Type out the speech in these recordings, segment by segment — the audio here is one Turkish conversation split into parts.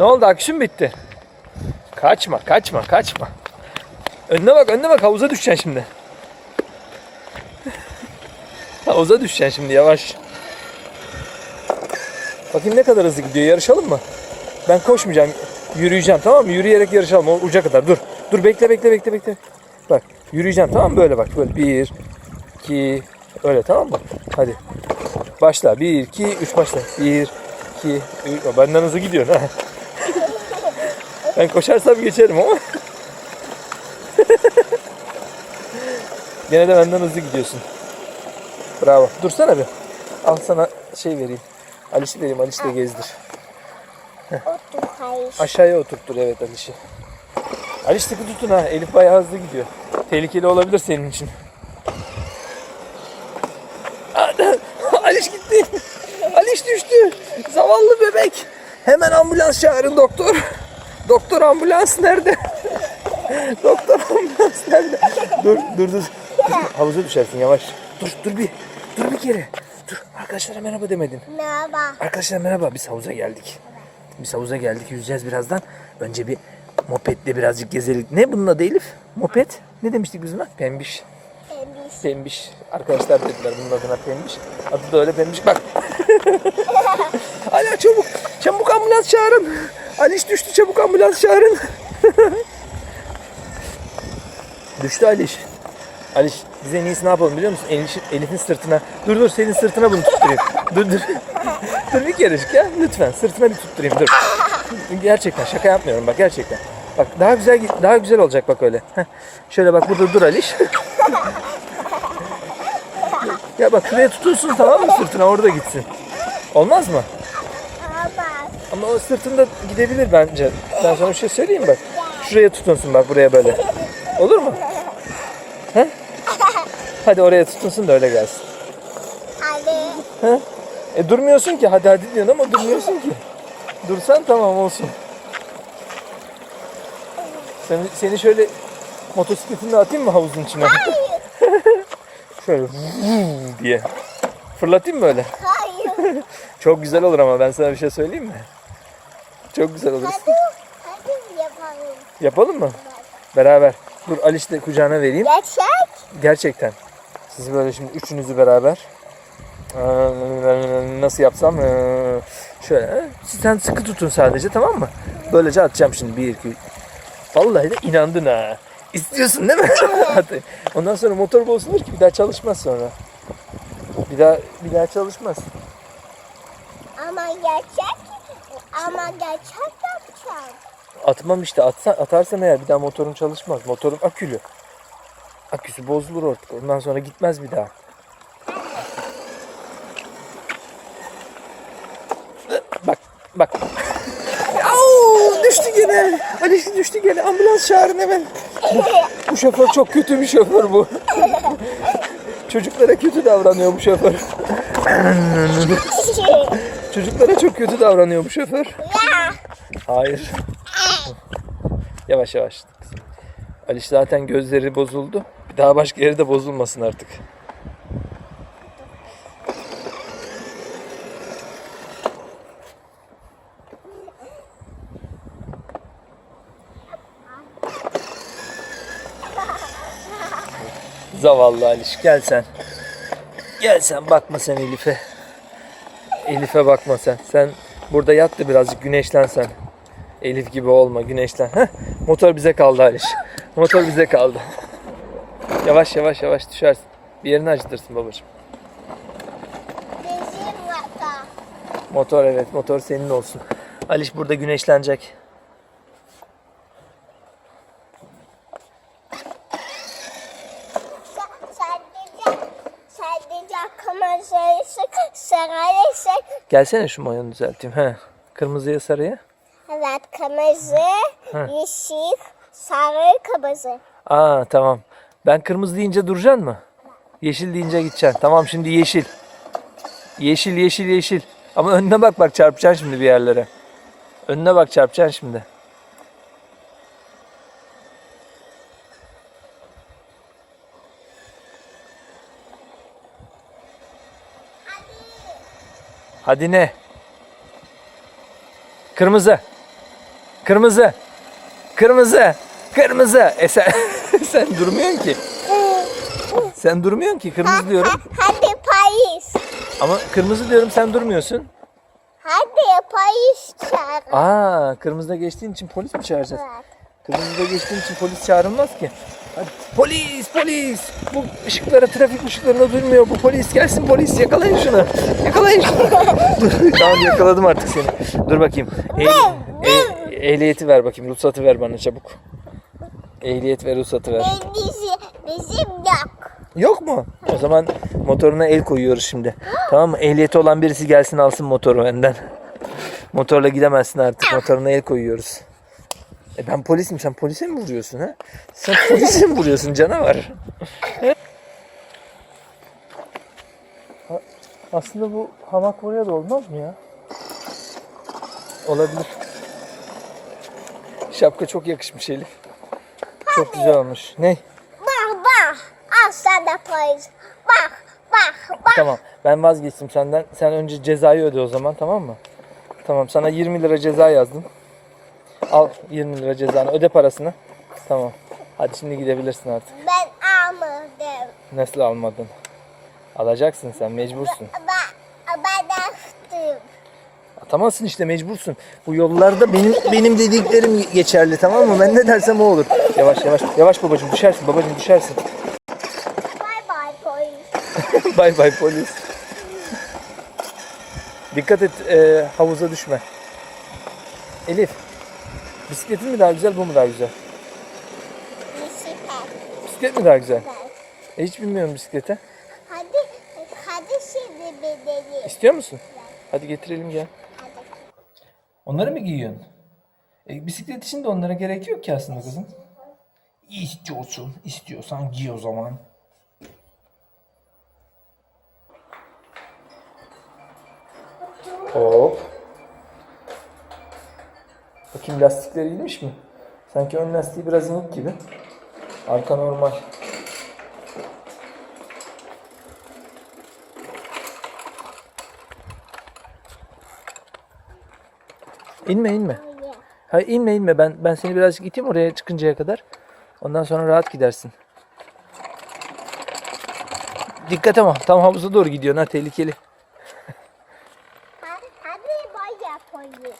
Ne oldu akşam bitti? Kaçma kaçma kaçma. Önüne bak önüne bak havuza düşeceksin şimdi. havuza düşeceksin şimdi yavaş. Bakayım ne kadar hızlı gidiyor yarışalım mı? Ben koşmayacağım yürüyeceğim tamam mı? Yürüyerek yarışalım o uca kadar dur. Dur bekle bekle bekle bekle. Bak yürüyeceğim tamam mı? Böyle bak böyle bir, iki, öyle tamam mı? Hadi. Başla. Bir, iki, üç başla. Bir, iki, üç. Aa, Benden hızlı gidiyorsun. Ben koşarsam geçerim ama. Gene de benden hızlı gidiyorsun. Bravo. Dursana bir. Al sana şey vereyim. Aliş'i vereyim. Aliş'i de gezdir. Otur hayır. Aşağıya oturttur evet Aliş'i. Aliş sıkı tutun ha. Elif bayağı hızlı gidiyor. Tehlikeli olabilir senin için. Aliş gitti. Aliş düştü. Zavallı bebek. Hemen ambulans çağırın doktor. Doktor ambulans nerede? doktor ambulans nerede? dur dur dur. Havuza düşersin yavaş. Dur dur bir. Dur bir kere. Dur arkadaşlara merhaba demedin. Merhaba. Arkadaşlar merhaba. Biz havuza geldik. Biz havuza geldik. Yüzeceğiz birazdan. Önce bir mopetle birazcık gezelim. Ne bunun adı Elif? Moped. Ne demiştik biz buna? Pembiş. Temiz. Pembiş. Arkadaşlar dediler bunun adına Pembiş. Adı da öyle Pembiş. Bak. Hala çabuk. Çabuk ambulans çağırın. Aliş düştü. Çabuk ambulans çağırın. düştü Aliş. Aliş bize en iyisi ne yapalım biliyor musun? Elif, Elif'in sırtına. Dur dur senin sırtına bunu tutturayım. dur dur. dur bir kerecik ya. Lütfen sırtına bir tutturayım dur. Gerçekten şaka yapmıyorum bak gerçekten. Bak daha güzel daha güzel olacak bak öyle. Heh. Şöyle bak burada dur Aliş. ya bak şuraya tutunsun tamam mı sırtına orada gitsin. Olmaz mı? Ama o sırtında gidebilir bence. Ben sana bir şey söyleyeyim bak. Şuraya tutunsun bak buraya böyle. Olur mu? He? Hadi oraya tutunsun da öyle gelsin. Hadi. He? E durmuyorsun ki hadi hadi diyorsun ama durmuyorsun ki. Dursan tamam olsun. Seni, seni şöyle motosikletinle atayım mı havuzun içine? şöyle vuv diye. Fırlatayım mı öyle? Hayır. Çok güzel olur ama ben sana bir şey söyleyeyim mi? Çok güzel olur. Hadi. Hadi yapalım. Yapalım mı? Beraber. Dur Aliş de kucağına vereyim. Gerçek. Gerçekten. Siz böyle şimdi üçünüzü beraber. Ee, Nasıl yapsam? Ee, Şöyle. Sen sıkı tutun sadece tamam mı? Böylece atacağım şimdi. Bir, iki. Vallahi de inandın ha. İstiyorsun değil mi? Hadi. Ondan sonra motor bozulur ki bir daha çalışmaz sonra. Bir daha bir daha çalışmaz. Ama gerçek. Ama gerçek yapacağım. Atmam işte. Atsan, atarsan eğer bir daha motorun çalışmaz. Motorun akülü. Aküsü bozulur artık. Ondan sonra gitmez bir daha. Bak bak. Au, düştü gene. Ali düştü gene. Ambulans çağırın hemen. Bu, bu şoför çok kötü bir şoför bu. Çocuklara kötü davranıyor bu şoför. Çocuklara çok kötü davranıyor bu şoför. Hayır. Yavaş yavaş. Aliş zaten gözleri bozuldu. Bir daha başka yeri de bozulmasın artık. Zavallı Aliş gel sen. Gel sen bakma sen Elif'e. Elif'e bakma sen. Sen burada yat da birazcık güneşlen sen. Elif gibi olma güneşlen. Heh, motor bize kaldı Aliş. Motor bize kaldı. Yavaş yavaş yavaş düşersin. Bir yerini acıtırsın babacığım. Motor evet motor senin olsun. Aliş burada güneşlenecek. Gelsene şu mayonu düzelteyim. He. Kırmızıya sarıya. Evet, kırmızı, Hı. yeşil, sarı, kırmızı. Aa tamam. Ben kırmızı deyince duracaksın mı? Yeşil deyince gideceksin. Tamam şimdi yeşil. Yeşil yeşil yeşil. Ama önüne bak bak çarpacaksın şimdi bir yerlere. Önüne bak çarpacaksın şimdi. Hadi ne? Kırmızı. Kırmızı. Kırmızı. Kırmızı. E sen, sen durmuyorsun ki. Sen durmuyorsun ki. Kırmızı diyorum. Ha- hadi Paris. Ama kırmızı diyorum sen durmuyorsun. Hadi Paris çağır. Aa, kırmızıda geçtiğin için polis mi çağıracağız? Evet. Kırmızıda geçtiğin için polis çağrılmaz ki. Hadi. Polis, polis. Bu ışıklara, trafik ışıklarına durmuyor. Bu polis gelsin polis. Yakalayın şunu. Yakalayın şunu. Dur, tamam yakaladım artık seni. Dur bakayım. Ehl- e- ehliyeti ver bakayım. Ruhsatı ver bana çabuk. Ehliyet ve ruhsatı ver. Ben bizi, bizim yok. Yok mu? O zaman motoruna el koyuyoruz şimdi. Tamam mı? Ehliyeti olan birisi gelsin alsın motoru benden. Motorla gidemezsin artık. Motoruna el koyuyoruz. E ben polisim. Sen polise mi vuruyorsun ha? Sen polise mi vuruyorsun canavar? Ha- Aslında bu hamak oraya da olmaz mı ya? Olabilir. Şapka çok yakışmış Elif. Çok güzel olmuş. Ne? Bak bak. Al sana Paris. Bak bak bak. Tamam. Ben vazgeçtim senden. Sen önce cezayı öde o zaman tamam mı? Tamam. Sana 20 lira ceza yazdım. Al 20 lira cezanı. Öde parasını. Tamam. Hadi şimdi gidebilirsin artık. Ben almadım. Nasıl almadın? Alacaksın sen. Mecbursun. Ben, ben açtım. Atamazsın işte mecbursun. Bu yollarda benim benim dediklerim geçerli tamam mı? Ben ne dersem o olur. Yavaş yavaş. Yavaş babacığım düşersin. Babacığım düşersin. Bye bye Paris. bay bay polis. Dikkat et e, havuza düşme. Elif. Bisikletin mi daha güzel bu mu daha güzel? Bisiklet. Bisiklet mi daha güzel? E, hiç bilmiyorum bisiklete. Hadi, hadi şimdi binelim. İstiyor musun? Hadi getirelim gel. Hadi. Onları mı giyiyorsun? E, bisiklet için de onlara gerek yok ki aslında kızım. İstiyorsun, istiyorsan giy o zaman. Hop. Bakayım lastikleri iyiymiş mi? Sanki ön lastiği biraz inik gibi. Arka normal. İnme inme. Hayır inme inme ben ben seni birazcık iteyim oraya çıkıncaya kadar. Ondan sonra rahat gidersin. Dikkat ama tam havuza doğru gidiyorsun ha tehlikeli. Hadi, hadi bye Paris.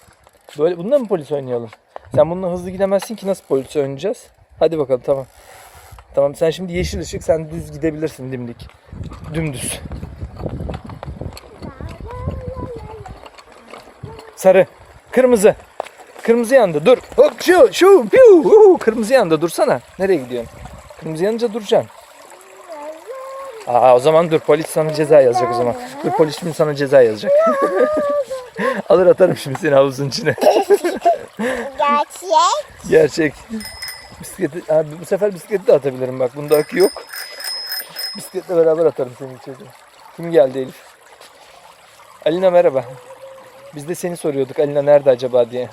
Böyle bununla mı polis oynayalım? Sen bununla hızlı gidemezsin ki nasıl polis oynayacağız? Hadi bakalım tamam. Tamam sen şimdi yeşil ışık sen düz gidebilirsin dimdik. Dümdüz. Sarı. Kırmızı. Kırmızı yandı. Dur. Hop şu şu piu. Kırmızı yandı. Dursana. Nereye gidiyorsun? Kırmızı yanınca duracaksın. Aa o zaman dur polis sana ceza yazacak o zaman. Dur polis şimdi sana ceza yazacak. Alır atarım şimdi seni havuzun içine. Gerçek. Gerçek. Bisikleti, abi bu sefer bisikleti de atabilirim bak. Bunda akü yok. Bisikletle beraber atarım seni içeri. Kim geldi Elif? Alina merhaba. Biz de seni soruyorduk Alina nerede acaba diye.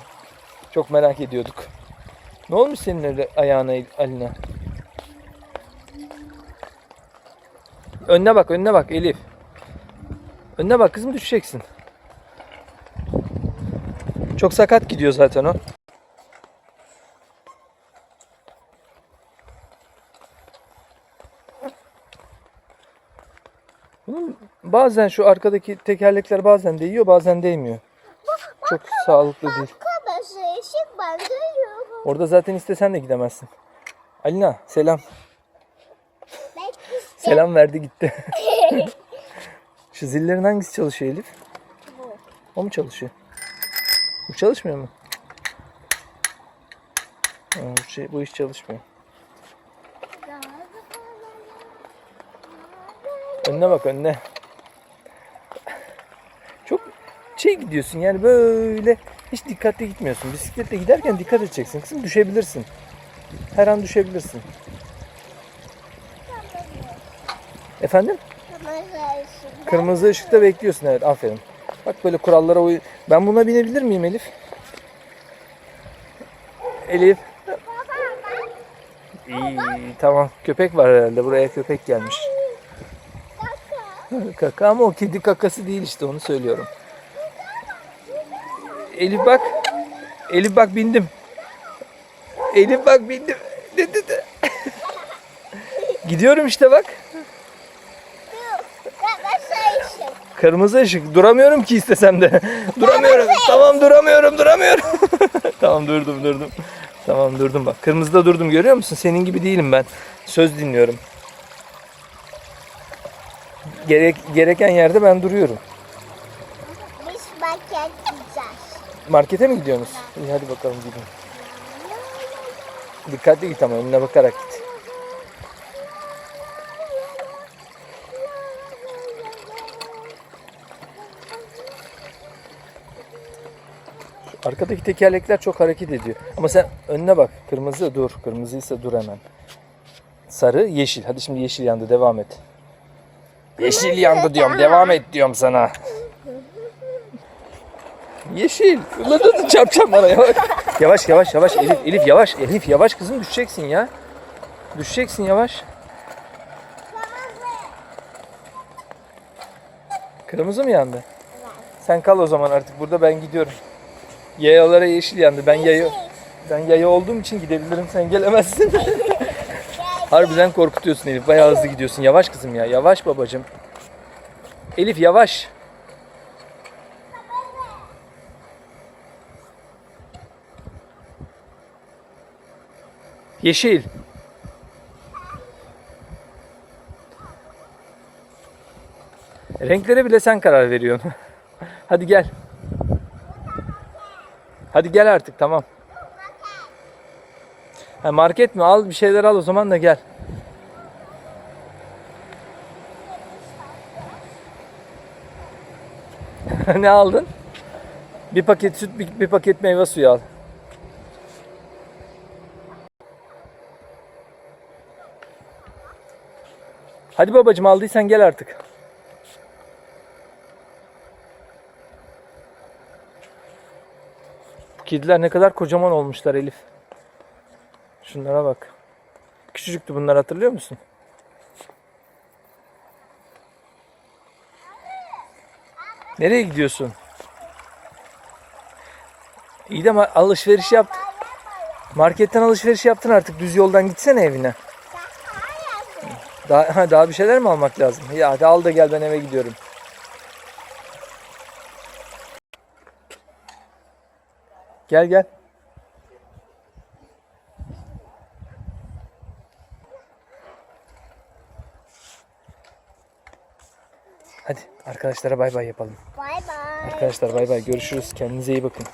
Çok merak ediyorduk. Ne olmuş senin öyle ayağına Alina? Önüne bak, önüne bak Elif. Önüne bak kızım düşeceksin. Çok sakat gidiyor zaten o. Bunun bazen şu arkadaki tekerlekler bazen değiyor bazen değmiyor. Çok sağlıklı değil. Orada zaten istesen de gidemezsin. Alina selam. Selam verdi gitti. Şu zillerin hangisi çalışıyor Elif? O mu çalışıyor? Bu çalışmıyor mu? Ha, bu, şey, bu iş çalışmıyor. Önüne bak önüne. Çok şey gidiyorsun yani böyle hiç dikkatli gitmiyorsun. Bisikletle giderken dikkat edeceksin kızım düşebilirsin. Her an düşebilirsin. Efendim? Kırmızı ışık. Kırmızı ışıkta bekliyorsun evet aferin. Bak böyle kurallara uy. Ben buna binebilir miyim Elif? Elif. İyi tamam köpek var herhalde buraya köpek gelmiş. Kaka. Ama o kedi kakası değil işte onu söylüyorum. Elif bak. Elif bak bindim. Elif bak bindim. Gidiyorum işte bak. Kırmızı ışık. Duramıyorum ki istesem de. duramıyorum. Tamam duramıyorum duramıyorum. tamam durdum durdum. Tamam durdum bak. Kırmızıda durdum görüyor musun? Senin gibi değilim ben. Söz dinliyorum. Gerek, gereken yerde ben duruyorum. Biz market gideceğiz. Markete mi gidiyorsunuz? İyi hadi bakalım gidin. Dikkatli git ama önüne bakarak git. Arkadaki tekerlekler çok hareket ediyor. Ama sen önüne bak. Kırmızı dur. Kırmızıysa dur hemen. Sarı, yeşil. Hadi şimdi yeşil yandı. Devam et. Yeşil yandı diyorum. Devam et diyorum sana. Yeşil. Dur çarpacağım bana yavaş. Yavaş yavaş yavaş Elif Elif yavaş. Elif yavaş kızım düşeceksin ya. Düşeceksin yavaş. Kırmızı mı yandı? Sen kal o zaman artık burada ben gidiyorum. Yayalara yeşil yandı. Ben yaya ben yaya olduğum için gidebilirim. Sen gelemezsin. Harbiden korkutuyorsun Elif. Bayağı hızlı gidiyorsun. Yavaş kızım ya. Yavaş babacığım. Elif yavaş. Yeşil. Renklere bile sen karar veriyorsun. Hadi gel. Hadi gel artık tamam. Ha, market mi? Al bir şeyler al o zaman da gel. ne aldın? Bir paket süt, bir, bir paket meyve suyu al. Hadi babacım aldıysan gel artık. Kediler ne kadar kocaman olmuşlar Elif. Şunlara bak. Küçücüktü bunlar hatırlıyor musun? Nereye gidiyorsun? İyi de alışveriş yap. Marketten alışveriş yaptın artık. Düz yoldan gitsene evine. Daha, ha, daha bir şeyler mi almak lazım? Ya hadi al da gel ben eve gidiyorum. Gel gel. Hadi arkadaşlara bay bay yapalım. Bye bye. Arkadaşlar bay bay görüşürüz. Kendinize iyi bakın.